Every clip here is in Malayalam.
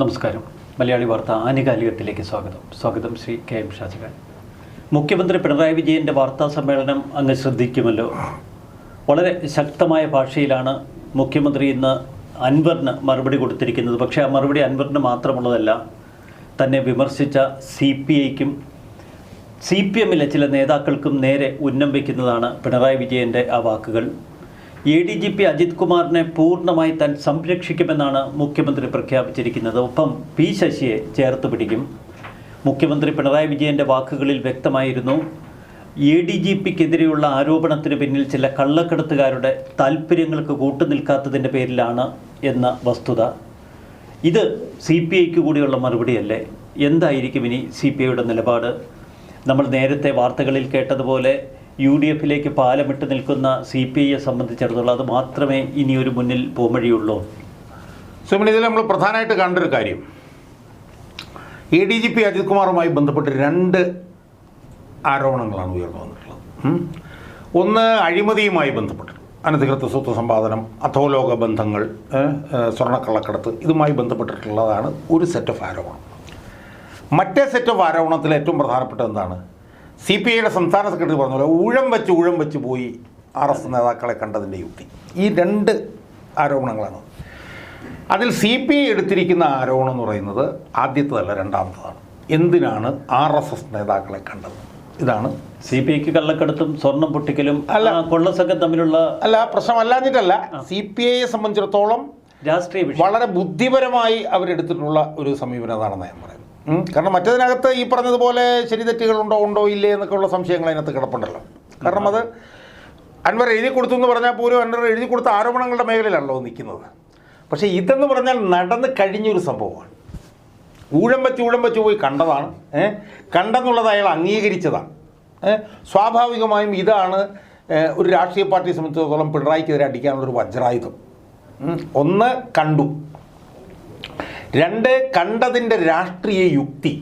നമസ്കാരം. മലയാളി വാർത്ത ആനുകാലികത്തിലേക്ക് സ്വാഗതം. സ്വാഗതം ശ്രീ കെ എം ഷാജഹാൻ. മുഖ്യമന്ത്രി പിണറായി വിജയന്റെ വാർത്താ സമ്മേളനം അങ്ങ് ശ്രദ്ധിക്കുമല്ലോ. വളരെ ശക്തമായ ഭാഷയിലാണ് മുഖ്യമന്ത്രി ഇന്ന് അൻവറിന് മറുപടി കൊടുത്തിരിക്കുന്നത്. പക്ഷേ ആ മറുപടി അൻവറിന് മാത്രമുള്ളതല്ല തന്നെ വിമർശിച്ച സി പി ഐക്കും സി പി എമ്മിലെ ചില നേതാക്കൾക്കും നേരെ ഉന്നം വയ്ക്കുന്നതാണ് പിണറായി വിജയന്റെ ആ വാക്കുകൾ. A D G P Ajith കുമാറിനെ പൂർണമായി താൻ സംരക്ഷിക്കുമെന്നാണ് മുഖ്യമന്ത്രി പ്രഖ്യാപിച്ചിരിക്കുന്നത്. ഒപ്പം പി ശശിയെ ചേർത്ത് പിടിക്കും. മുഖ്യമന്ത്രി പിണറായി വിജയന്റെ വാക്കുകളിൽ വ്യക്തമായിരുന്നു എ ഡി ജി പിക്കെതിരെയുള്ള ആരോപണത്തിന് പിന്നിൽ ചില കള്ളക്കടത്തുകാരുടെ താല്പര്യങ്ങൾക്ക് കൂട്ടുനിൽക്കാത്തതിന്റെ പേരിലാണ് എന്ന വസ്തുത. ഇത് സി പി ഐക്ക് കൂടിയുള്ള മറുപടിയല്ലേ? എന്തായിരിക്കും ഇനി സി പി ഐയുടെ നിലപാട്? നമ്മൾ നേരത്തെ വാർത്തകളിൽ കേട്ടതുപോലെ യു ഡി എഫിലേക്ക് പാലമിട്ട് നിൽക്കുന്ന സി പി ഐയെ സംബന്ധിച്ചിടത്തോളം അത് മാത്രമേ ഇനി ഒരു മുന്നിൽ പോംവഴിയുള്ളൂ സുമിൻ ഇതിൽ നമ്മൾ പ്രധാനമായിട്ട് കണ്ടൊരു കാര്യം. A D G P Ajith കുമാറുമായി ബന്ധപ്പെട്ട് രണ്ട് ആരോപണങ്ങളാണ് ഉയർന്നു വന്നിട്ടുള്ളത്. ഒന്ന് അഴിമതിയുമായി ബന്ധപ്പെട്ട്. അനധികൃത സ്വത്ത് സമ്പാദനം അധോലോക ബന്ധങ്ങൾ സ്വർണക്കള്ളക്കടത്ത് ഇതുമായി ബന്ധപ്പെട്ടിട്ടുള്ളതാണ് ഒരു സെറ്റ് ഓഫ് ആരോപണം. മറ്റേ സെറ്റ് ഓഫ് ആരോപണത്തിൽ ഏറ്റവും പ്രധാനപ്പെട്ട എന്താണ്? സി പി ഐയുടെ സംസ്ഥാന സെക്രട്ടറി പറഞ്ഞ പോലെ ഊഴം വെച്ച് ഊഴം വെച്ച് പോയി ആർ എസ് നേതാക്കളെ കണ്ടതിന്റെ യുക്തി. ഈ രണ്ട് ആരോപണങ്ങളാണ്. അതിൽ സി പി ഐ എടുത്തിരിക്കുന്ന ആരോപണം എന്ന് പറയുന്നത് ആദ്യത്തേതല്ല രണ്ടാമത്തതാണ്. എന്തിനാണ് ആർ എസ് എസ് നേതാക്കളെ കണ്ടത്? ഇതാണ് സി പി ഐക്ക് കള്ളക്കടത്തും സ്വർണം പൊട്ടിക്കലും അല്ല. കൊള്ളസംഘം തമ്മിലുള്ള അല്ല പ്രശ്നമല്ലാഞ്ഞിട്ടല്ല സി പി ഐയെ സംബന്ധിച്ചിടത്തോളം രാഷ്ട്രീയ വളരെ ബുദ്ധിപരമായി അവരെടുത്തിട്ടുള്ള ഒരു സമീപനം അതാണെന്ന് ഞാൻ പറയുന്നത്. കാരണം മറ്റതിനകത്ത് ഈ പറഞ്ഞതുപോലെ ശരി തെറ്റുകളുണ്ടോ ഉണ്ടോ ഇല്ലേ എന്നൊക്കെയുള്ള സംശയങ്ങൾ അതിനകത്ത് കിടപ്പുണ്ടല്ലോ. കാരണം അത് അൻവർ എഴുതി കൊടുത്തു എന്ന് പറഞ്ഞാൽ പോലും അൻവർ എഴുതി കൊടുത്ത ആരോപണങ്ങളുടെ മേഖലയിലാണല്ലോ നിൽക്കുന്നത്. പക്ഷേ ഇതെന്ന് പറഞ്ഞാൽ നടന്ന് കഴിഞ്ഞൊരു സംഭവമാണ്. ഊഴം വെച്ച് ഊഴം വെച്ച് പോയി കണ്ടതാണ്. ഏഹ് കണ്ടെന്നുള്ളത് അയാൾ അംഗീകരിച്ചതാണ്. സ്വാഭാവികമായും ഇതാണ് ഒരു രാഷ്ട്രീയ പാർട്ടിയെ സംബന്ധിച്ചിടത്തോളം പിണറായിക്കെതിരെ അടിക്കാനുള്ളൊരു വജ്രായുധം. ഒന്ന് കണ്ടു. രണ്ട് കണ്ടതിന്റെ രാഷ്ട്രീയ യുക്തി.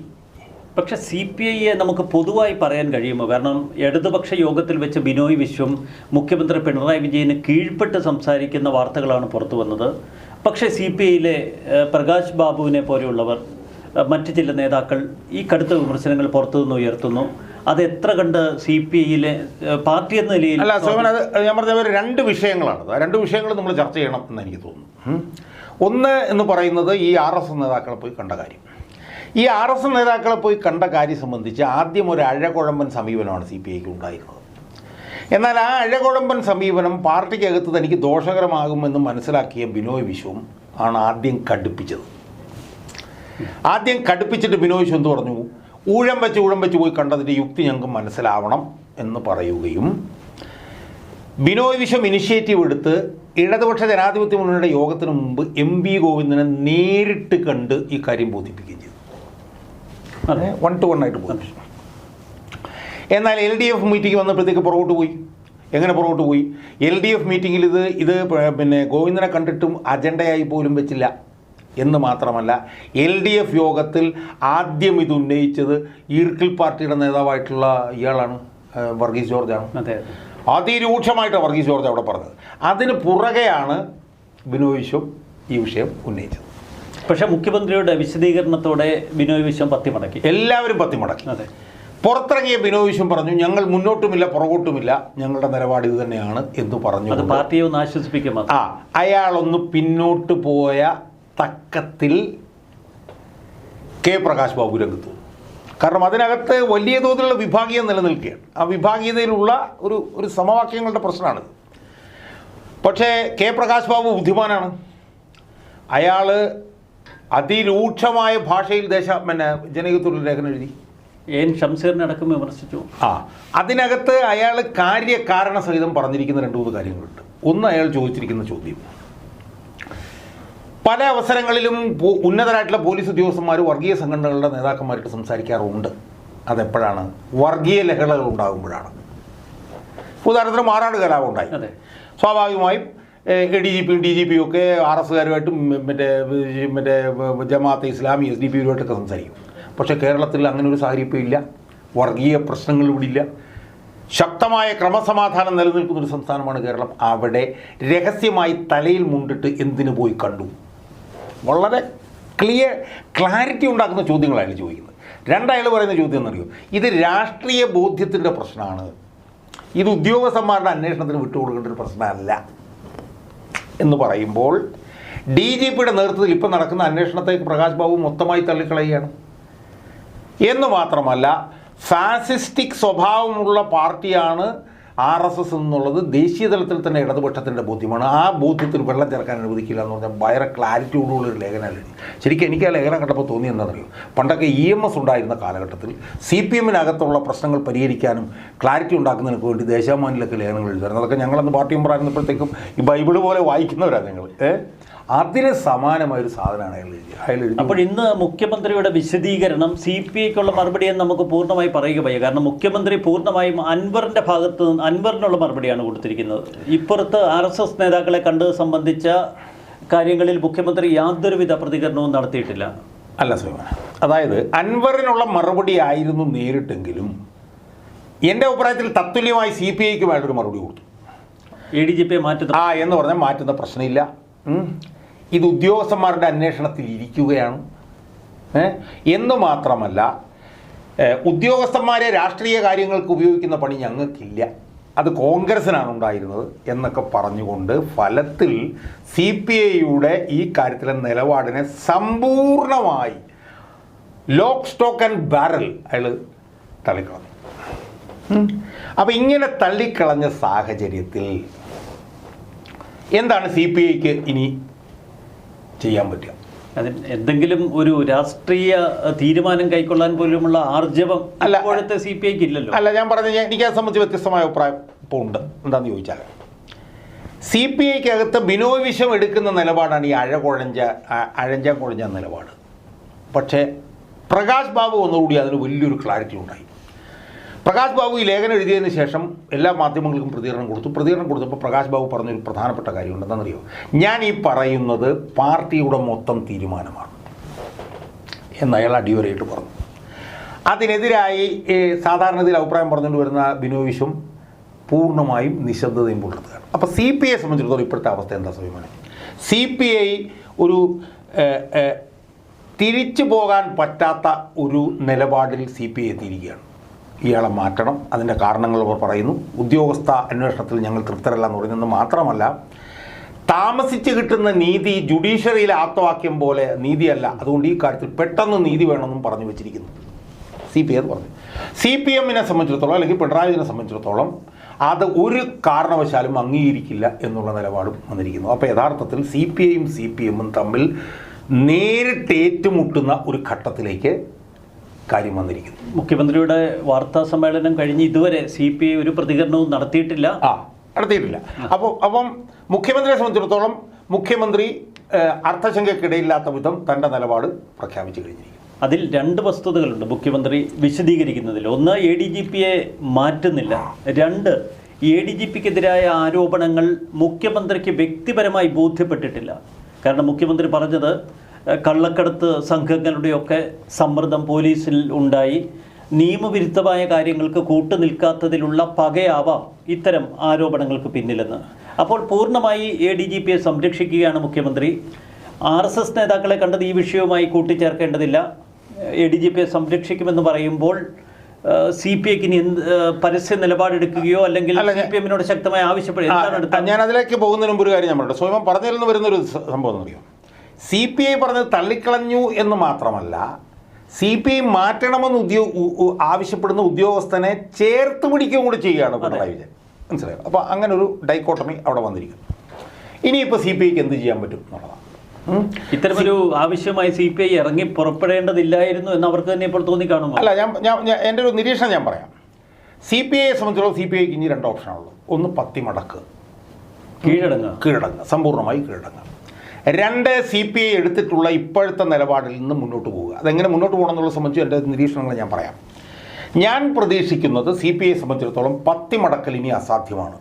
പക്ഷെ സി പി ഐയെ നമുക്ക് പൊതുവായി പറയാൻ കഴിയുമോ? കാരണം ഇടതുപക്ഷ യോഗത്തിൽ വെച്ച് ബിനോയ് വിശ്വം മുഖ്യമന്ത്രി പിണറായി വിജയന് കീഴ്പ്പെട്ട് സംസാരിക്കുന്ന വാർത്തകളാണ് പുറത്തു വന്നത്. പക്ഷേ സി പി ഐയിലെ പ്രകാശ് ബാബുവിനെ പോലെയുള്ളവർ മറ്റ് ചില നേതാക്കൾ ഈ കടുത്ത വിമർശനങ്ങൾ പുറത്തുനിന്ന് ഉയർത്തുന്നു. അത് എത്ര കണ്ട് സി പി ഐയിലെ പാർട്ടി എന്ന നിലയിൽ അല്ല സോമൻ അത് ഞാൻ പറഞ്ഞ രണ്ട് വിഷയങ്ങളാണ്. രണ്ട് വിഷയങ്ങൾ നമ്മൾ ചർച്ച ചെയ്യണം എന്ന് എനിക്ക് തോന്നുന്നു. ഒന്ന് എന്ന് പറയുന്നത് ഈ ആർ എസ് നേതാക്കളെ പോയി കണ്ട കാര്യം. ഈ ആർ എസ് നേതാക്കളെ പോയി കണ്ട കാര്യം സംബന്ധിച്ച് ആദ്യം ഒരു അഴകുഴമ്പൻ സമീപനമാണ് സി പി ഐക്ക് ഉണ്ടായിരുന്നത്. എന്നാൽ ആ അഴകുഴമ്പൻ സമീപനം പാർട്ടിക്കകത്ത് തനിക്ക് ദോഷകരമാകുമെന്ന് മനസ്സിലാക്കിയ ബിനോയ് വിശ്വം ആണ് ആദ്യം കടുപ്പിച്ചത്. ആദ്യം കടുപ്പിച്ചിട്ട് ബിനോയ് വിശ്വം എന്ന് പറഞ്ഞു? ഊഴം വെച്ച് ഊഴം വെച്ച് പോയി കണ്ടതിന്റെ യുക്തി ഞങ്ങൾക്ക് മനസ്സിലാവണം എന്ന് പറയുകയും ബിനോയ് വിശ്വം ഇനിഷ്യേറ്റീവ് എടുത്ത് ഇടതുപക്ഷ ജനാധിപത്യ മുന്നണിയുടെ യോഗത്തിന് മുമ്പ് എം വി ഗോവിന്ദനെ നേരിട്ട് കണ്ട് ഈ കാര്യം ബോധിപ്പിക്കുകയും ചെയ്തു. അതെ. വൺ ടു വൺ ആയിട്ട് പോയി. എന്നാൽ എൽ ഡി എഫ് മീറ്റിംഗ് വന്നപ്പോഴത്തേക്ക് പുറകോട്ട് പോയി. എങ്ങനെ പുറകോട്ട് പോയി? എൽ ഡി എഫ് മീറ്റിങ്ങിൽ ഇത് ഇത് പിന്നെ ഗോവിന്ദനെ കണ്ടിട്ടും അജണ്ടയായി പോലും വെച്ചില്ല എന്ന് മാത്രമല്ല എൽ ഡി എഫ് യോഗത്തിൽ ആദ്യം ഇത് ഉന്നയിച്ചത് ഈർക്കിൽ പാർട്ടിയുടെ നേതാവായിട്ടുള്ള ഇയാളാണ് വർഗീസ് ജോർജാണ്. അതെ. അതിരൂക്ഷമായിട്ട് വർഗീസ് ജോർജ് അവിടെ പറഞ്ഞത്. അതിന് പുറകെയാണ് ബിനോയ് വിശ്വം ഈ വിഷയം ഉന്നയിച്ചത്. പക്ഷേ മുഖ്യമന്ത്രിയുടെ വിശദീകരണത്തോടെ ബിനോയ് വിശ്വം പത്തിമടക്കി. എല്ലാവരും പത്തിമടക്കി. അതെ. പുറത്തിറങ്ങിയ ബിനോയ് വിശ്വം പറഞ്ഞു ഞങ്ങൾ മുന്നോട്ടുമില്ല പുറകോട്ടുമില്ല ഞങ്ങളുടെ നിലപാട് ഇത് തന്നെയാണ് എന്ന് പറഞ്ഞു അത് പാർട്ടിയെ ഒന്ന് ആശ്വസിപ്പിക്കുക ആ അയാളൊന്ന് പിന്നോട്ട് പോയ തക്കത്തിൽ കെ പ്രകാശ് ബാബു രംഗത്ത്. കാരണം അതിനകത്ത് വലിയ തോതിലുള്ള വിഭാഗീയത നിലനിൽക്കുകയാണ്. ആ വിഭാഗീയതയിലുള്ള ഒരു ഒരു സമവാക്യങ്ങളുടെ പ്രശ്നമാണ് പക്ഷേ കെ പ്രകാശ് ബാബു ബുദ്ധിമാനാണ്. അയാൾ അതിരൂക്ഷമായ ഭാഷയിൽ ദേശ പിന്നെ ജനകീയത്തോട് ലേഖനം എഴുതി. എൻ ഷംസീറിനെ അടക്കം വിമർശിച്ചു. ആ അതിനകത്ത് അയാൾ കാര്യകാരണ സഹിതം പറഞ്ഞിരിക്കുന്ന രണ്ട് മൂന്ന് കാര്യങ്ങളുണ്ട്. ഒന്ന് അയാൾ ചോദിച്ചിരിക്കുന്ന ചോദ്യം. പല അവസരങ്ങളിലും ഉന്നതരായിട്ടുള്ള പോലീസ് ഉദ്യോഗസ്ഥന്മാർ വർഗീയ സംഘടനകളുടെ നേതാക്കന്മാരായിട്ട് സംസാരിക്കാറുണ്ട് അതെപ്പോഴാണ്? വർഗീയ ലഹളകൾ ഉണ്ടാകുമ്പോഴാണ്. ഉദാഹരണത്തിന് മാറാട് കലാപം ഉണ്ടായി. അതെ. സ്വാഭാവികമായും എ ഡി ജി പിയും ഡി ജി പിയും ഒക്കെ ആർ എസ്സുകാരുമായിട്ടും മറ്റേ മറ്റേ ജമാഅത്തെ ഇസ്ലാമി എസ് ഡി പിയുമായിട്ടൊക്കെ സംസാരിക്കും. പക്ഷേ കേരളത്തിൽ അങ്ങനെ ഒരു സാഹചര്യം ഇപ്പോൾ ഇല്ല. വർഗീയ പ്രശ്നങ്ങൾ ഇവിടെ ഇല്ല. ശക്തമായ ക്രമസമാധാനം നിലനിൽക്കുന്ന ഒരു സംസ്ഥാനമാണ് കേരളം. അവിടെ രഹസ്യമായി തലയിൽ മുണ്ടിട്ട് എന്തിനു പോയി കണ്ടു? വളരെ ക്ലിയർ ക്ലാരിറ്റി ഉണ്ടാക്കുന്ന ചോദ്യങ്ങൾ അയാൾ ചോദിക്കുന്നത്. രണ്ടയാൾ പറയുന്ന ചോദ്യം എന്നറിയോ ഇത് രാഷ്ട്രീയ ബോധ്യത്തിന്റെ പ്രശ്നമാണ്. ഇത് ഉദ്യോഗസ്ഥന്മാരുടെ അന്വേഷണത്തിന് വിട്ടുകൊടുക്കേണ്ട ഒരു പ്രശ്നമല്ല എന്ന് പറയുമ്പോൾ ഡി ജി പിയുടെ നേതൃത്വത്തിൽ ഇപ്പം നടക്കുന്ന അന്വേഷണത്തേക്ക് പ്രകാശ് ബാബു മൊത്തമായി തള്ളിക്കളയുകയാണ്. എന്ന് മാത്രമല്ല ഫാസിസ്റ്റിക് സ്വഭാവമുള്ള പാർട്ടിയാണ് ആർ എസ് എസ് എന്നുള്ളത് ദേശീയ തലത്തിൽ തന്നെ ഇടതുപക്ഷത്തിന്റെ ബോധ്യമാണ്. ആ ബോധ്യത്തിൽ വെള്ളം ചേർക്കാൻ അനുവദിക്കില്ല എന്ന് പറഞ്ഞാൽ ഭയങ്കര ക്ലാരിറ്റിയോടുള്ള ഒരു ലേഖനം എഴുതി ശരിക്കും എനിക്ക് ആ ലേഖനം കണ്ടപ്പോൾ തോന്നി എന്താണെന്നറിയോ പണ്ടൊക്കെ ഇ എം എസ് ഉണ്ടായിരുന്ന കാലഘട്ടത്തിൽ സി പി എമ്മിനകത്തുള്ള പ്രശ്നങ്ങൾ പരിഹരിക്കാനും ക്ലാരിറ്റി ഉണ്ടാക്കുന്നതിനൊക്കെ വേണ്ടി ദേശാമാനിലൊക്കെ ലേഖനങ്ങൾ എഴുതുമായിരുന്നു. അതൊക്കെ ഞങ്ങളന്ന് പാർട്ടി മെമ്പറായിരുന്നപ്പോഴത്തേക്കും ഈ ബൈബിൾ പോലെ വായിക്കുന്നവരാണ് ഞങ്ങൾ ഏഹ് അതിന് സമാനമായ ഒരു സാധനമാണ് അയാൾ അയാൾ എഴുതി അപ്പോൾ ഇന്ന് മുഖ്യമന്ത്രിയുടെ വിശദീകരണം സി പി ഐക്കുള്ള മറുപടി എന്ന് നമുക്ക് പൂർണമായി പറയുക വയ്യ. കാരണം മുഖ്യമന്ത്രി പൂർണമായും അൻവറിന്റെ ഭാഗത്ത് നിന്ന് അൻവറിനുള്ള മറുപടിയാണ് കൊടുത്തിരിക്കുന്നത്. ഇപ്പുറത്ത് ആർ എസ് എസ് നേതാക്കളെ കണ്ടത് സംബന്ധിച്ച കാര്യങ്ങളിൽ മുഖ്യമന്ത്രി യാതൊരുവിധ പ്രതികരണവും നടത്തിയിട്ടില്ല. അല്ല സുഹൃത്ത് അതായത് അൻവറിനുള്ള മറുപടി ആയിരുന്നു നേരിട്ടെങ്കിലും എന്റെ അഭിപ്രായത്തിൽ തത്തുല്യമായി സി പി ഐക്കുമായിട്ടൊരു മറുപടി കൊടുത്തു. എ ഡി ജി പിയെ മാറ്റുന്ന ആ എന്ന് പറഞ്ഞാൽ മാറ്റുന്ന പ്രശ്നമില്ല. ഇത് ഉദ്യോഗസ്ഥന്മാരുടെ അന്വേഷണത്തിൽ ഇരിക്കുകയാണ്? എന്ന് മാത്രമല്ല ഉദ്യോഗസ്ഥന്മാരെ രാഷ്ട്രീയ കാര്യങ്ങൾക്ക് ഉപയോഗിക്കുന്ന പണി ഞങ്ങൾക്കില്ല. അത് കോൺഗ്രസിനാണ് ഉണ്ടായിരുന്നത് എന്നൊക്കെ പറഞ്ഞുകൊണ്ട് ഫലത്തിൽ സി പി ഐയുടെ ഈ കാര്യത്തിലെ നിലപാടിനെ സമ്പൂർണമായി ലോക്ക് സ്റ്റോക്ക് ആൻഡ് ബാരൽ അയാൾ തള്ളിക്കളഞ്ഞു. അപ്പം ഇങ്ങനെ തള്ളിക്കളഞ്ഞ സാഹചര്യത്തിൽ എന്താണ് സി പി ഐക്ക് ഇനി ചെയ്യാൻ പറ്റുക. അതിന് എന്തെങ്കിലും ഒരു രാഷ്ട്രീയ തീരുമാനം കൈക്കൊള്ളാൻ പോലുമുള്ള ആർജവം അല്ല. ഇപ്പോഴത്തെ സി പി ഐക്ക് ഇല്ലല്ലോ. അല്ല ഞാൻ പറഞ്ഞ എനിക്ക് അത് സംബന്ധിച്ച് വ്യത്യസ്തമായ അഭിപ്രായം ഇപ്പോൾ ഉണ്ട്. എന്താണെന്ന് ചോദിച്ചാൽ സി പി ഐക്കകത്ത് ബിനോയ് വിഷം എടുക്കുന്ന നിലപാടാണ് ഈ അഴകുഴഞ്ച അ- അഴഞ്ചാൻ കുഴഞ്ഞ നിലപാട്. പക്ഷേ പ്രകാശ് ബാബു ഒന്നുകൂടി അതിന് വലിയൊരു ക്ലാരിറ്റി ഉണ്ടായി പ്രകാശ് ബാബു ഈ ലേഖനം എഴുതിയതിന് ശേഷം എല്ലാ മാധ്യമങ്ങൾക്കും പ്രതികരണം കൊടുത്തു. പ്രതികരണം കൊടുത്തപ്പോൾ പ്രകാശ് ബാബു പറഞ്ഞൊരു പ്രധാനപ്പെട്ട കാര്യമുണ്ട്. എന്താണെന്നറിയോ? ഞാൻ ഈ പറയുന്നത് പാർട്ടിയുടെ മൊത്തം തീരുമാനമാണ് എന്ന് അയാൾ അടിവരയിട്ട് പറഞ്ഞു. അതിനെതിരായി ഏ, സാധാരണ ഇതിൽ അഭിപ്രായം പറഞ്ഞുകൊണ്ട് വരുന്ന ബിനോവിഷും പൂർണമായും നിശബ്ദതയും പുലർത്തുകയാണ്. അപ്പോൾ സി പി ഐയെ സംബന്ധിച്ചിടത്തോളം ഇപ്പോഴത്തെ അവസ്ഥ എന്താ സമയമാണ്? സി പി ഐ ഒരു തിരിച്ചു പോകാൻ പറ്റാത്ത ഒരു നിലപാടിൽ സി പി ഐ എത്തിയിരിക്കുകയാണ്. ഇയാളെ മാറ്റണം. അതിന്റെ കാരണങ്ങൾ അവർ പറയുന്നു. ഉദ്യോഗസ്ഥ അന്വേഷണത്തിൽ ഞങ്ങൾ തൃപ്തരല്ല എന്ന് പറയുന്നത് മാത്രമല്ല താമസിച്ച് കിട്ടുന്ന നീതി ജുഡീഷ്യറിയിലെ ആത്മവാക്യം പോലെ നീതിയല്ല. അതുകൊണ്ട് ഈ കാര്യത്തിൽ പെട്ടെന്ന് നീതി വേണമെന്നും പറഞ്ഞു വെച്ചിരിക്കുന്നു. സി പി എന്ന് പറഞ്ഞു. സി പി എമ്മിനെ സംബന്ധിച്ചിടത്തോളം അല്ലെങ്കിൽ പിണറായി വിജയനെ സംബന്ധിച്ചിടത്തോളം അത് ഒരു കാരണവശാലും അംഗീകരിക്കില്ല എന്നുള്ള നിലപാടും വന്നിരിക്കുന്നു. അപ്പോൾ യഥാർത്ഥത്തിൽ സി പി ഐയും സി പി എമ്മും തമ്മിൽ നേരിട്ട് ഏറ്റുമുട്ടുന്ന ഒരു ഘട്ടത്തിലേക്ക് കാര്യം വന്നിരിക്കുന്നു. മുഖ്യമന്ത്രിയുടെ വാർത്താ സമ്മേളനം കഴിഞ്ഞ് ഇതുവരെ സി പി ഐ ഒരു പ്രതികരണവും നടത്തിയിട്ടില്ല. ആ നടത്തിയിട്ടില്ല. അപ്പോൾ അപ്പം മുഖ്യമന്ത്രിയെ സംബന്ധിച്ചിടത്തോളം മുഖ്യമന്ത്രി അർത്ഥശങ്കക്കിടയില്ലാത്ത അർത്ഥശങ്കയ്ക്കിടയില്ലാത്ത വിധം തന്റെ നിലപാട് പ്രഖ്യാപിച്ചു കഴിഞ്ഞിരിക്കും അതിൽ രണ്ട് വസ്തുതകളുണ്ട് മുഖ്യമന്ത്രി വിശദീകരിക്കുന്നതിൽ. ഒന്ന് എ ഡി ജി പിയെ മാറ്റുന്നില്ല. രണ്ട് എ ഡി ജി പിക്കെതിരായ ആരോപണങ്ങൾ മുഖ്യമന്ത്രിക്ക് വ്യക്തിപരമായി ബോധ്യപ്പെട്ടിട്ടില്ല. കാരണം മുഖ്യമന്ത്രി പറഞ്ഞത് കള്ളക്കടത്ത് സംഘങ്ങളുടെയൊക്കെ സമ്മർദ്ദം പോലീസിൽ ഉണ്ടായി. നിയമവിരുദ്ധമായ കാര്യങ്ങൾക്ക് കൂട്ടുനിൽക്കാത്തതിലുള്ള പകയാവാം ഇത്തരം ആരോപണങ്ങൾക്ക് പിന്നിലെന്ന്. അപ്പോൾ പൂർണമായി എ ഡി ജി പിയെ സംരക്ഷിക്കുകയാണ് മുഖ്യമന്ത്രി. ആർ എസ് എസ് നേതാക്കളെ കണ്ടത് ഈ വിഷയവുമായി കൂട്ടിച്ചേർക്കേണ്ടതില്ല. എ ഡി ജി പിയെ സംരക്ഷിക്കുമെന്ന് പറയുമ്പോൾ സി പി ഐക്ക് ഇനി എന്ത് പരസ്യ നിലപാടെടുക്കുകയോ അല്ലെങ്കിൽ അല്ല, സി പി എമ്മിനോട് ശക്തമായി ആവശ്യപ്പെടുക ഞാൻ അതിലേക്ക് പോകുന്നതിന് മുമ്പ് ഒരു കാര്യം ഞാൻ പറഞ്ഞു സ്വയം പറഞ്ഞതിൽ വരുന്ന ഒരു സംഭവം എന്നറിയോ സി പി ഐ പറഞ്ഞത് തള്ളിക്കളഞ്ഞു എന്ന് മാത്രമല്ല സി പി ഐ മാറ്റണമെന്ന് ഉദ്യോ ആവശ്യപ്പെടുന്ന ഉദ്യോഗസ്ഥനെ ചേർത്ത് പിടിക്കുകയും കൂടി ചെയ്യുകയാണ് പിണറായി വിജയൻ. മനസ്സിലായോ? അപ്പോൾ അങ്ങനെ ഒരു ഡൈക്കോട്ടമി അവിടെ വന്നിരിക്കുന്നു. ഇനിയിപ്പോൾ സി പി ഐക്ക് എന്ത് ചെയ്യാൻ പറ്റും എന്നുള്ളതാണ്. ഇത്തരമൊരു ആവശ്യമായി സി പി ഐ ഇറങ്ങി പുറപ്പെടേണ്ടതില്ലായിരുന്നു എന്ന് അവർക്ക് തന്നെ ഇപ്പോൾ കാണും. അല്ല ഞാൻ ഞാൻ ഞാൻ- എന്റെ ഒരു നിരീക്ഷണം ഞാൻ പറയാം. സി പി ഐയെ സംബന്ധിച്ചിടത്തോളം സി പി ഐക്ക് ഇനി രണ്ട് ഓപ്ഷനാണുള്ളൂ ഒന്ന് പത്തി മടക്ക് കീഴടങ്ങുക. കീഴടങ്ങുക. സമ്പൂർണമായി കീഴടങ്ങുക. രണ്ട് സി പി ഐ എടുത്തിട്ടുള്ള ഇപ്പോഴത്തെ നിലപാടിൽ നിന്ന് മുന്നോട്ട് പോവുക. അതെങ്ങനെ മുന്നോട്ട് പോകണം എന്നുള്ളത് സംബന്ധിച്ച് എന്റെ നിരീക്ഷണങ്ങൾ ഞാൻ പറയാം. ഞാൻ പ്രതീക്ഷിക്കുന്നത് സി പി ഐ സംബന്ധിച്ചിടത്തോളം പത്തി മടക്കൽ ഇനി അസാധ്യമാണ്.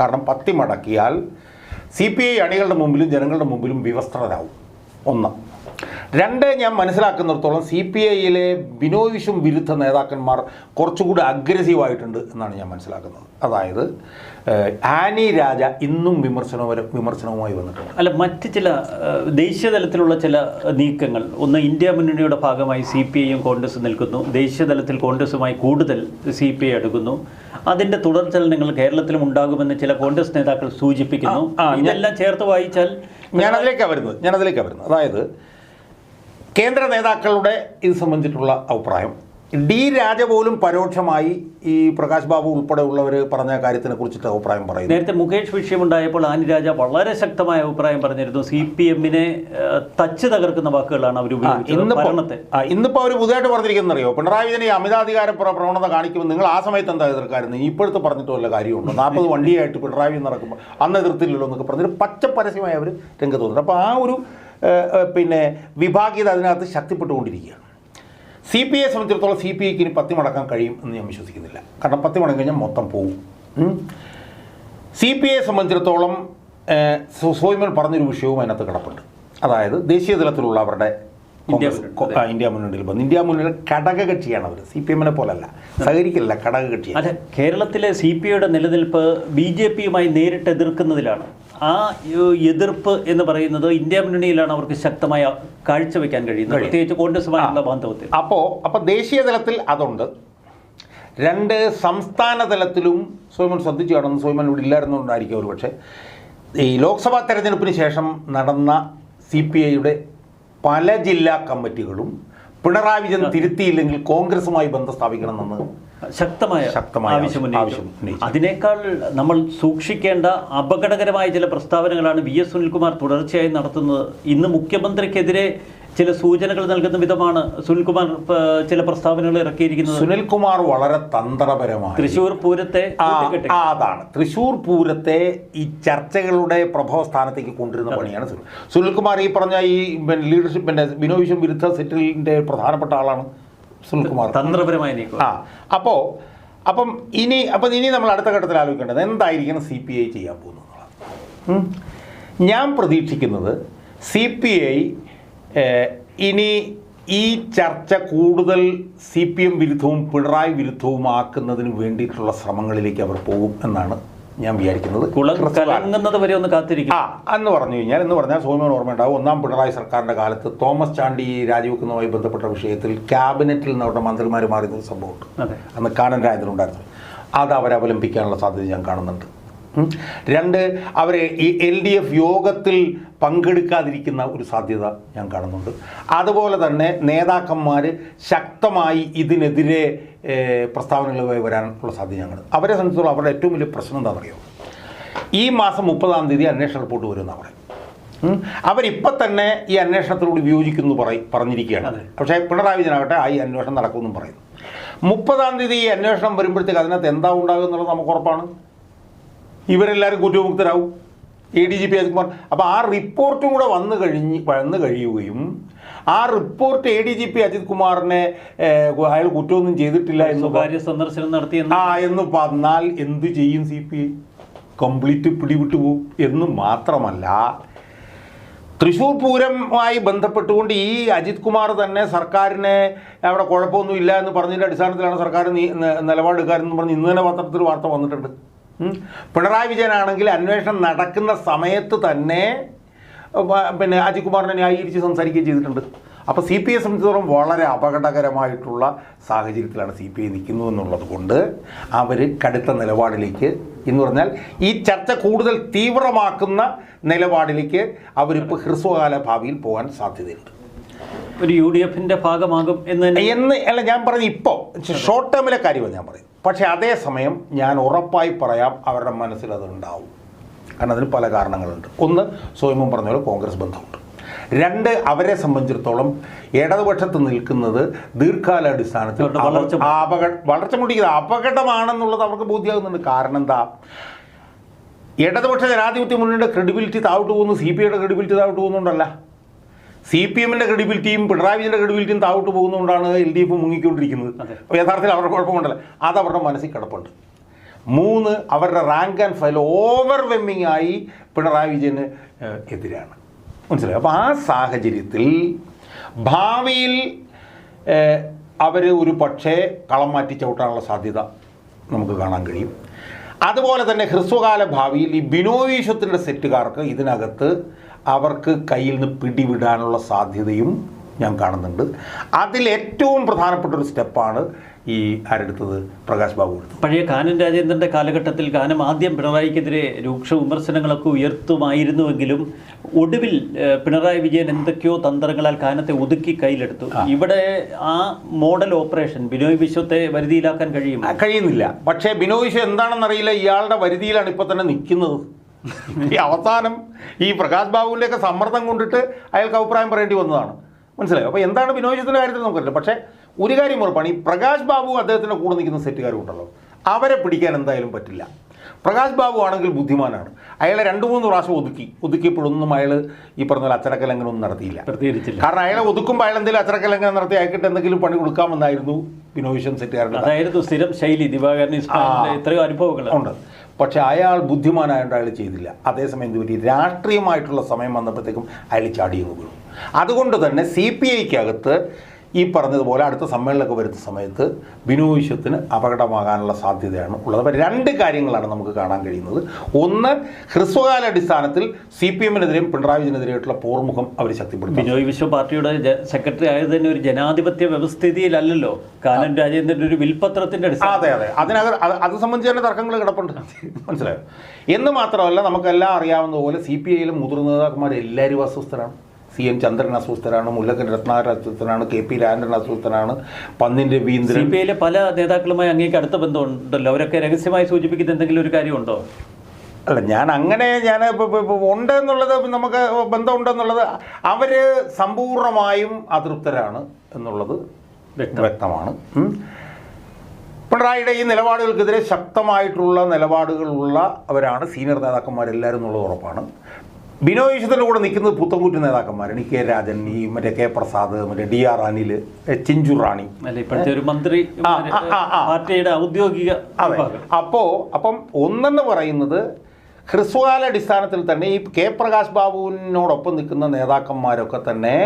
കാരണം പത്തി മടക്കിയാൽ സി പി ഐ അണികളുടെ മുമ്പിലും ജനങ്ങളുടെ മുമ്പിലും വിവസ്ത്രരാകും ഒന്ന്. രണ്ട് ഞാൻ മനസ്സിലാക്കുന്നിടത്തോളം സി പി ഐയിലെ ബിനോയ് വിശ്വം വിരുദ്ധ നേതാക്കന്മാർ കുറച്ചുകൂടി അഗ്രസീവായിട്ടുണ്ട് എന്നാണ് ഞാൻ മനസ്സിലാക്കുന്നത്. അതായത് ആനി രാജ ഇന്നും വിമർശനവും വിമർശനവുമായി വന്നിട്ടുണ്ട്. അല്ല മറ്റ് ചില ദേശീയ തലത്തിലുള്ള ചില നീക്കങ്ങൾ ഒന്ന് ഇന്ത്യ മുന്നണിയുടെ ഭാഗമായി സി പി ഐയും കോൺഗ്രസും നിൽക്കുന്നു ദേശീയ തലത്തിൽ കോൺഗ്രസുമായി കൂടുതൽ സി പി ഐ അടുക്കുന്നു. അതിന്റെ തുടർചലനങ്ങൾ കേരളത്തിലും ഉണ്ടാകുമെന്ന് ചില കോൺഗ്രസ് നേതാക്കൾ സൂചിപ്പിക്കുന്നു. ഇതെല്ലാം ചേർത്ത് വായിച്ചാൽ ഞാനതിലേക്കാണ് വരുന്നത് ഞാനതിലേക്കാണ് വരുന്നത്. അതായത് കേന്ദ്ര നേതാക്കളുടെ ഇത് സംബന്ധിച്ചിട്ടുള്ള അഭിപ്രായം. ഡി രാജ പോലും പരോക്ഷമായി ഈ പ്രകാശ് ബാബു ഉൾപ്പെടെയുള്ളവർ പറഞ്ഞ കാര്യത്തിനെ കുറിച്ചിട്ട് അഭിപ്രായം പറയുന്നു. നേരത്തെ മുകേഷ് വിഷയമുണ്ടായപ്പോൾ ആനി രാജ വളരെ ശക്തമായ അഭിപ്രായം പറഞ്ഞിരുന്നു. സി പി എമ്മിനെ തച്ച് തകർക്കുന്ന വാക്കുകളാണ് അവർ ഉപയോഗിച്ചത്. ഇന്നിപ്പോ ഭരണത്തെ. ആ, ഇന്നിപ്പോ അവർ പുതുതായിട്ട് പറഞ്ഞിരിക്കുന്നറിയോ പിണറായി വിജയൻ ഈ അമിതാധികാര പ്രവണത കാണിക്കുമ്പോൾ നിങ്ങൾ ആ സമയത്ത് എന്താ എതിർക്കായിരുന്നു? ഇപ്പോഴത്തെ പറഞ്ഞിട്ട് വല്ല കാര്യമുണ്ടോ? നാൽപ്പത് വണ്ടിയായിട്ട് പിണറായി വിജയൻ നടക്കുമ്പോൾ അന്ന് എതിർത്തില്ലല്ലോ എന്നൊക്കെ പറഞ്ഞിട്ട് പച്ച പരസ്യമായി അവർ രംഗത്ത് വന്നിട്ടുണ്ട്. അപ്പോൾ ആ ഒരു പിന്നെ വിഭാഗീയത അതിനകത്ത് ശക്തിപ്പെട്ടുകൊണ്ടിരിക്കുകയാണ്. സി പി ഐയെ സംബന്ധിച്ചിടത്തോളം സി പി ഐക്ക് ഇനി പത്തി മടക്കാൻ കഴിയും എന്ന് ഞാൻ വിശ്വസിക്കുന്നില്ല. കാരണം പത്തി മടങ്ങി കഴിഞ്ഞാൽ മൊത്തം പോവും. സി പി ഐയെ സംബന്ധിച്ചിടത്തോളം സോയ്മൻ പറഞ്ഞൊരു വിഷയവും അതിനകത്ത് കിടപ്പുണ്ട്. അതായത് ദേശീയ തലത്തിലുള്ള അവരുടെ ഇന്ത്യ ഇന്ത്യ മുന്നണിയിൽ വന്നു. ഇന്ത്യ മുന്നണിയിൽ ഘടകകക്ഷിയാണ് അവർ സി പി എമ്മിനെ പോലല്ല. സഹകരിക്കില്ല ഘടകകക്ഷിയാണ്. അതെ കേരളത്തിലെ സി പി ഐയുടെ നിലനിൽപ്പ് ബി ജെ പിയുമായി നേരിട്ട് എതിർക്കുന്നതിലാണ്. ആ എതിർപ്പ് എന്ന് പറയുന്നത് ഇന്ത്യ മുന്നണിയിലാണ് അവർക്ക് ശക്തമായ കാഴ്ചവെക്കാൻ കഴിയുന്നത്. പ്രത്യേകിച്ച് കോൺഗ്രസുമായുള്ള ബാന്ധവത്തിൽ. അപ്പോൾ അപ്പോൾ ദേശീയ തലത്തിൽ അതുണ്ട്. രണ്ട് സംസ്ഥാന തലത്തിലും സ്വയമൻ ശ്രദ്ധിച്ചു കാണുന്നു. സ്വയമൻ ഇവിടെ ഇല്ലായിരുന്നുകൊണ്ടായിരിക്കും ഒരു പക്ഷേ ഈ ലോക്സഭാ തെരഞ്ഞെടുപ്പിന് ശേഷം നടന്ന സി പി ഐയുടെ പല ജില്ലാ കമ്മിറ്റികളും പിണറായി വിജയൻ തിരുത്തിയില്ലെങ്കിൽ കോൺഗ്രസുമായി ബന്ധം സ്ഥാപിക്കണമെന്ന് ശക്തമായ ശക്തമായ ആവശ്യം ഉന്നയിച്ചു. അതിനേക്കാൾ നമ്മൾ സൂക്ഷിക്കേണ്ട അപകടകരമായ ചില പ്രസ്താവനകളാണ് വി എസ് സുനിൽകുമാർ തുടർച്ചയായി നടത്തുന്നത്. ഇന്ന് മുഖ്യമന്ത്രിക്കെതിരെ ചില സൂചനകൾ നൽകുന്ന വിധമാണ് സുനിൽകുമാർ ചില പ്രസ്താവനകൾ ഇറക്കിയിരിക്കുന്നത്. സുനിൽകുമാർ വളരെ തന്ത്രപരമാണ് തൃശൂർ പൂരത്തെ അതാണ്. തൃശൂർ പൂരത്തെ ഈ ചർച്ചകളുടെ പ്രഭവ സ്ഥാനത്തേക്ക് കൊണ്ടുവരുന്ന പണിയാണ് സുനിൽ. സുനിൽകുമാർ ഈ പറഞ്ഞ ഈ ലീഡർഷിപ്പിന്റെ ബിനോയ് വിശ്വം വിരുദ്ധ സെറ്റിലിന്റെ പ്രധാനപ്പെട്ട ആളാണ് സുനിൽകുമാർ. തന്ത്രപരമായി നീക്കം ആ അപ്പോൾ അപ്പം ഇനി അപ്പം ഇനി നമ്മൾ അടുത്ത ഘട്ടത്തിൽ ആലോചിക്കേണ്ടത് എന്തായിരിക്കണം സി പി ഐ ചെയ്യാൻ പോകുന്നത്. ഞാൻ പ്രതീക്ഷിക്കുന്നത് സി പി ഐ ഇനി ഈ ചർച്ച കൂടുതൽ സി പി എം വിരുദ്ധവും പിണറായി വിരുദ്ധവും ആക്കുന്നതിന് വേണ്ടിയിട്ടുള്ള ശ്രമങ്ങളിലേക്ക് അവർ പോകും എന്നാണ് ഞാൻ വിചാരിക്കുന്നത്. കലങ്ങുന്നത് വരെ ഒന്ന് കാത്തിരിക്കും ആ എന്ന് പറഞ്ഞു കഴിഞ്ഞാൽ എന്ന് പറഞ്ഞാൽ സോമ്യൻ ഓർമ്മയുണ്ടാവും ഒന്നാം പിണറായി സർക്കാരിന്റെ കാലത്ത് തോമസ് ചാണ്ടി രാജിവെക്കുന്നതുമായി ബന്ധപ്പെട്ട വിഷയത്തിൽ ക്യാബിനറ്റിൽ നിന്ന് അവരുടെ മന്ത്രിമാർ മാറിയ ഒരു സംഭവമുണ്ട് അന്ന് കാനൻ രാജനുണ്ടായിരുന്നു അത് അവരവലംബിക്കാനുള്ള സാധ്യത ഞാൻ കാണുന്നുണ്ട്. രണ്ട് അവർ ഈ എൽ ഡി എഫ് യോഗത്തിൽ പങ്കെടുക്കാതിരിക്കുന്ന ഒരു സാധ്യത ഞാൻ കാണുന്നുണ്ട്. അതുപോലെ തന്നെ നേതാക്കന്മാർ ശക്തമായി ഇതിനെതിരെ പ്രസ്താവനകളുമായി വരാനുള്ള സാധ്യത ഞാൻ കാണുന്നു അവരെ സംബന്ധിച്ചിടത്തോളം അവരുടെ ഏറ്റവും വലിയ പ്രശ്നം എന്താണെന്ന് അറിയോ ഈ മാസം മുപ്പതാം തീയതി അന്വേഷണ റിപ്പോർട്ട് വരുമെന്നാണ് പറയുന്നത്. അവരിപ്പോൾ അവരിപ്പം തന്നെ ഈ അന്വേഷണത്തിലൂടെ വിയോജിക്കുന്നു പറയും പറഞ്ഞിരിക്കുകയാണ്. പക്ഷേ പിണറായി വിജയനാകട്ടെ ആ ഈ അന്വേഷണം നടക്കുമെന്നും പറയുന്നു. മുപ്പതാം തീയതി ഈ അന്വേഷണം വരുമ്പോഴത്തേക്ക് അതിനകത്ത് എന്താ ഉണ്ടാകുമെന്നുള്ളത് നമുക്ക് ഉറപ്പാണ്. ഇവരെല്ലാവരും കുറ്റമുക്തരാവും A D G P Ajith Kumar. അപ്പോൾ ആ റിപ്പോർട്ടും കൂടെ വന്നു കഴിഞ്ഞ് വന്നു കഴിയുകയും ആ report A D G P Ajith കുമാറിനെ അയാൾ കുറ്റമൊന്നും ചെയ്തിട്ടില്ല എന്ന് കാര്യ സ്വകാര്യ സന്ദർശനം നടത്തി ആ എന്ന് പറഞ്ഞാൽ എന്തു ചെയ്യും സി പി കംപ്ലീറ്റ് പിടിവിട്ടു പോകും എന്ന് മാത്രമല്ല തൃശ്ശൂർ പൂരമായി ബന്ധപ്പെട്ടുകൊണ്ട് ഈ അജിത് കുമാർ തന്നെ സർക്കാരിനെ അവിടെ കുഴപ്പമൊന്നുമില്ല എന്ന് പറഞ്ഞതിന്റെ അടിസ്ഥാനത്തിലാണ് സർക്കാർ നിലപാടെടുക്കാരെന്ന് പറഞ്ഞ് ഇന്ന് തന്നെ പത്രത്തിൽ വാർത്ത വന്നിട്ടുണ്ട്. പിണറായി വിജയനാണെങ്കിൽ അന്വേഷണം നടക്കുന്ന സമയത്ത് തന്നെ പിന്നെ അജിത്കുമാറിനെ ന്യായീകരിച്ച് സംസാരിക്കുകയും ചെയ്തിട്ടുണ്ട്. അപ്പോൾ സി പി ഐ സംബന്ധിച്ചിടത്തോളം വളരെ അപകടകരമായിട്ടുള്ള സാഹചര്യത്തിലാണ് സി പി ഐ നിൽക്കുന്നത് എന്നുള്ളത് കൊണ്ട് അവർ കടുത്ത നിലപാടിലേക്ക് എന്ന് പറഞ്ഞാൽ ഈ ചർച്ച കൂടുതൽ തീവ്രമാക്കുന്ന നിലപാടിലേക്ക് അവരിപ്പോൾ ഹ്രസ്വകാല ഭാവിയിൽ പോകാൻ സാധ്യതയുണ്ട്. ഒരു യു ഡി എഫിന്റെ ഭാഗമാകും എന്ന് തന്നെ എന്ന് അല്ല ഞാൻ പറഞ്ഞ ഇപ്പോൾ ഷോർട്ട് ടേമിലെ കാര്യമാണ് ഞാൻ പറയും പക്ഷേ അതേസമയം ഞാൻ ഉറപ്പായി പറയാം അവരുടെ മനസ്സിൽ അത് ഉണ്ടാവും കാരണം അതിന് പല കാരണങ്ങളുണ്ട്. ഒന്ന് സ്വയംഭം പറഞ്ഞ പോലെ കോൺഗ്രസ് ബന്ധമുണ്ട്. രണ്ട് അവരെ സംബന്ധിച്ചിടത്തോളം ഇടതുപക്ഷത്ത് നിൽക്കുന്നത് ദീർഘകാലാടിസ്ഥാനത്തിൽ അപകട വളർച്ച മുട്ടിക്കുന്നത് അപകടമാണെന്നുള്ളത് അവർക്ക് ബോധ്യമാകുന്നുണ്ട് കാരണം എന്താ? ഇടതുപക്ഷ ജനാധിപത്യ മുന്നണിയുടെ ക്രെഡിബിലിറ്റി താഴോട്ട് പോകുന്നു സി പി ഐയുടെ ക്രെഡിബിലിറ്റി താഴോട്ട് പോകുന്നുണ്ടല്ല. സി പി എമ്മിന്റെ ക്രെഡിബിലിറ്റിയും പിണറായി വിജയന്റെ ക്രെഡിബിലിറ്റിയും താഴോട്ട് പോകുന്നതുകൊണ്ടാണ് എൽ ഡി എഫ് മുങ്ങിക്കൊണ്ടിരിക്കുന്നത്. യഥാർത്ഥത്തിൽ അവരുടെ കുഴപ്പമുണ്ടല്ലോ. അത് അവരുടെ മനസ്സിൽ കിടപ്പുണ്ട്. മൂന്ന് അവരുടെ റാങ്ക് ആൻഡ് ഫയൽ ഓവർവെമ്മിങ് ആയി പിണറായി വിജയന് എതിരാണ്. മനസ്സിലായി? അപ്പോൾ ആ സാഹചര്യത്തിൽ ഭാവിയിൽ അവർ ഒരു പക്ഷേ കളം മാറ്റി ചവിട്ടാനുള്ള സാധ്യത നമുക്ക് കാണാൻ കഴിയും. അതുപോലെ തന്നെ ഹ്രസ്വകാല ഭാവിയിൽ ഈ ബിനോയീശ്വത്തിന്റെ സെറ്റുകാർക്ക് ഇതിനകത്ത് അവർക്ക് കയ്യിൽ നിന്ന് പിടിവിടാനുള്ള സാധ്യതയും ഞാൻ കാണുന്നുണ്ട്. അതിലേറ്റവും പ്രധാനപ്പെട്ട ഒരു സ്റ്റെപ്പാണ് ഈ ആരെടുത്തത് പ്രകാശ് ബാബു പഴയ കാനൻ രാജേന്ദ്രന്റെ കാലഘട്ടത്തിൽ കാനം ആദ്യം പിണറായിക്കെതിരെ രൂക്ഷ വിമർശനങ്ങളൊക്കെ ഉയർത്തുമായിരുന്നുവെങ്കിലും ഒടുവിൽ പിണറായി വിജയൻ എന്തൊക്കെയോ തന്ത്രങ്ങളാൽ കാനത്തെ ഒതുക്കി കയ്യിലെടുത്തു. ഇവിടെ ആ മോഡൽ ഓപ്പറേഷൻ ബിനോയ് വിശ്വത്തെ വരുതിയിലാക്കാൻ കഴിയും കഴിയുന്നില്ല. പക്ഷേ ബിനോയ് വിശ്വം എന്താണെന്നറിയില്ല. ഇയാളുടെ വരുതിയിലാണ് ഇപ്പോൾ തന്നെ നിൽക്കുന്നത്. ഈ അവസാനം ഈ പ്രകാശ് ബാബുവിന്റെയൊക്കെ സമ്മർദ്ദം കൊണ്ടിട്ട് അയാൾക്ക് അഭിപ്രായം പറയേണ്ടി വന്നതാണ്. മനസ്സിലായോ? അപ്പോൾ എന്താണ് വിനോദത്തിന്റെ കാര്യത്തിൽ നമുക്കറിയില്ല. പക്ഷേ ഒരു കാര്യം ഉറപ്പാണ്. ഈ പ്രകാശ് ബാബു അദ്ദേഹത്തിന്റെ കൂടെ നിൽക്കുന്ന സെറ്റുകാരുണ്ടല്ലോ. അവരെ പിടിക്കാൻ എന്തായാലും പറ്റില്ല. പ്രകാശ് ബാബു ആണെങ്കിൽ ബുദ്ധിമാനാണ്. അയാളെ രണ്ട് മൂന്ന് പ്രാവശ്യം ഒതുക്കി. ഒതുക്കിയപ്പോഴൊന്നും അയാൾ ഈ പറഞ്ഞ പോലെ അച്ചടക്കലംഘനമൊന്നും നടത്തിയില്ല. കാരണം അയാളെ ഒതുക്കുമ്പോൾ അയാൾ എന്തെങ്കിലും അച്ചടക്കലംഘനം നടത്തി അയക്കിട്ട് എന്തെങ്കിലും പണി കൊടുക്കാമെന്നായിരുന്നു ബിനോവിഷൻ സെറ്റുകാരുടെ അതായിരുന്നു സ്ഥിരം ശൈലി ദിവാകരൻ ഇത്രയും അനുഭവങ്ങൾ ഉണ്ട്. പക്ഷെ അയാൾ ബുദ്ധിമാനായതുകൊണ്ട് അയാൾ ചെയ്തില്ല. അതേസമയം എന്ത് പറ്റി? രാഷ്ട്രീയമായിട്ടുള്ള സമയം വന്നപ്പോഴത്തേക്കും അയാൾ വീണു. അതുകൊണ്ട് തന്നെ സി പി ഐക്കകത്ത് ഈ പറഞ്ഞതുപോലെ അടുത്ത സമ്മേളനമൊക്കെ വരുന്ന സമയത്ത് ബിനോവിശ്വത്തിന് അപകടമാകാനുള്ള സാധ്യതയാണ് ഉള്ളത്. അപ്പോൾ രണ്ട് കാര്യങ്ങളാണ് നമുക്ക് കാണാൻ കഴിയുന്നത്. ഒന്ന് ഹ്രസ്വകാല അടിസ്ഥാനത്തിൽ സി പി എമ്മിനെതിരെയും പിണറായി വിജയനെതിരെയായിട്ടുള്ള പോർമുഖം അവർ ശക്തിപ്പെടുത്തും. ബിനോയ് വിശ്വ പാർട്ടിയുടെ സെക്രട്ടറി ആയത് തന്നെ ഒരു ജനാധിപത്യ വ്യവസ്ഥിതിയിലല്ലല്ലോ. കാനം രാജേന്ദ്രന്റെ ഒരു വിൽപത്രത്തിന്റെ അതെ അതെ. അതിനകത്ത് അത് അത് സംബന്ധിച്ച് തന്നെ തർക്കങ്ങൾ കിടപ്പുണ്ട്. മനസ്സിലായോ? എന്ന് മാത്രമല്ല നമുക്കെല്ലാം അറിയാവുന്നതുപോലെ സി പി ഐയിലെ മുതിർന്ന നേതാക്കന്മാർ എല്ലാവരും അസ്വസ്ഥരാണ്. സി എൻ ചന്ദ്രൻ അസൂസ്ഥനാണ് മുല്ലക്കൻ രത്നാകരൻ അസ്വസ്ഥനാണ് കെ പി രാജേന്ദ്രൻ അസ്വസ്ഥനാണ് പന്നിൻ സി പി ഐയിലെ പല നേതാക്കളുമായി അങ്ങേക്ക് അടുത്ത ബന്ധമുണ്ടല്ലോ. അവരൊക്കെ രഹസ്യമായി സൂചിപ്പിക്കുന്ന എന്തെങ്കിലും ഒരു കാര്യമുണ്ടോ? അല്ല ഞാൻ അങ്ങനെ ഞാൻ ഉണ്ട് എന്നുള്ളത് നമുക്ക് ബന്ധമുണ്ടെന്നുള്ളത് അവർ സമ്പൂർണമായും അതൃപ്തരാണ് എന്നുള്ളത് വ്യക്തമാണ്. പിണറായിയുടെ ഈ നിലപാടുകൾക്കെതിരെ ശക്തമായിട്ടുള്ള നിലപാടുകളുള്ള അവരാണ് സീനിയർ നേതാക്കന്മാരെല്ലാവരും എന്നുള്ളത് ഉറപ്പാണ്. ബിനോയ് വിശ്വത്തിന്റെ കൂടെ നിൽക്കുന്നത് പുത്തൻകുറ്റി നേതാക്കന്മാരാണ്. ഈ കെ രാജൻ ഈ മറ്റേ കെ പ്രസാദ് മറ്റേ ഡി ആർ അനിൽ ചിഞ്ചു റാണി. ഇപ്പോഴത്തെ ഒരു മന്ത്രി. പാർട്ടിയുടെ ഔദ്യോഗിക അതെ. അപ്പോൾ അപ്പം ഒന്നെന്ന് പറയുന്നത് ഹ്രസ്വകാല അടിസ്ഥാനത്തിൽ തന്നെ ഈ കെ പ്രകാശ് ബാബുവിനോടൊപ്പം നിൽക്കുന്ന നേതാക്കന്മാരൊക്കെ തന്നെ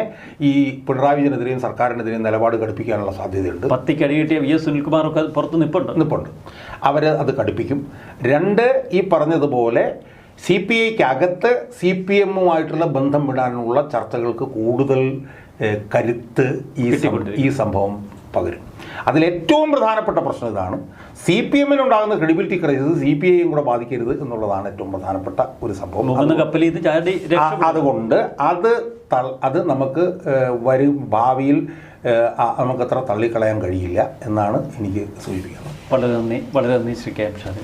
ഈ പിണറായി വിജയനെതിരെയും സർക്കാരിനെതിരെയും നിലപാട് ഘടിപ്പിക്കാനുള്ള സാധ്യതയുണ്ട്. പത്തിക്ക് അടികിട്ടിയ വി എസ് സുനിൽകുമാറൊക്കെ പുറത്ത് നിൽപ്പുണ്ട് നിൽപ്പുണ്ട് അവർ അത് കടുപ്പിക്കും രണ്ട് ഈ പറഞ്ഞതുപോലെ സി പി ഐക്ക് അകത്ത് സി പി എമ്മുമായിട്ടുള്ള ബന്ധം വിടാനുള്ള ചർച്ചകൾക്ക് കൂടുതൽ കരുത്ത് ഈ ഈ സംഭവം പകരും. അതിലേറ്റവും പ്രധാനപ്പെട്ട പ്രശ്നം ഇതാണ്. സി പി എമ്മിനുണ്ടാകുന്ന ക്രെഡിബിലിറ്റി ക്രൈസിസ് സി പി ഐയും കൂടെ ബാധിക്കരുത് എന്നുള്ളതാണ് ഏറ്റവും പ്രധാനപ്പെട്ട ഒരു സംഭവം. അതുകൊണ്ട് അത് അത് നമുക്ക് വരും ഭാവിയിൽ നമുക്കത്ര തള്ളിക്കളയാൻ കഴിയില്ല എന്നാണ് എനിക്ക് സൂചിപ്പിക്കുന്നത്. വളരെ നന്ദി വളരെ നന്ദി ശ്രീ കെ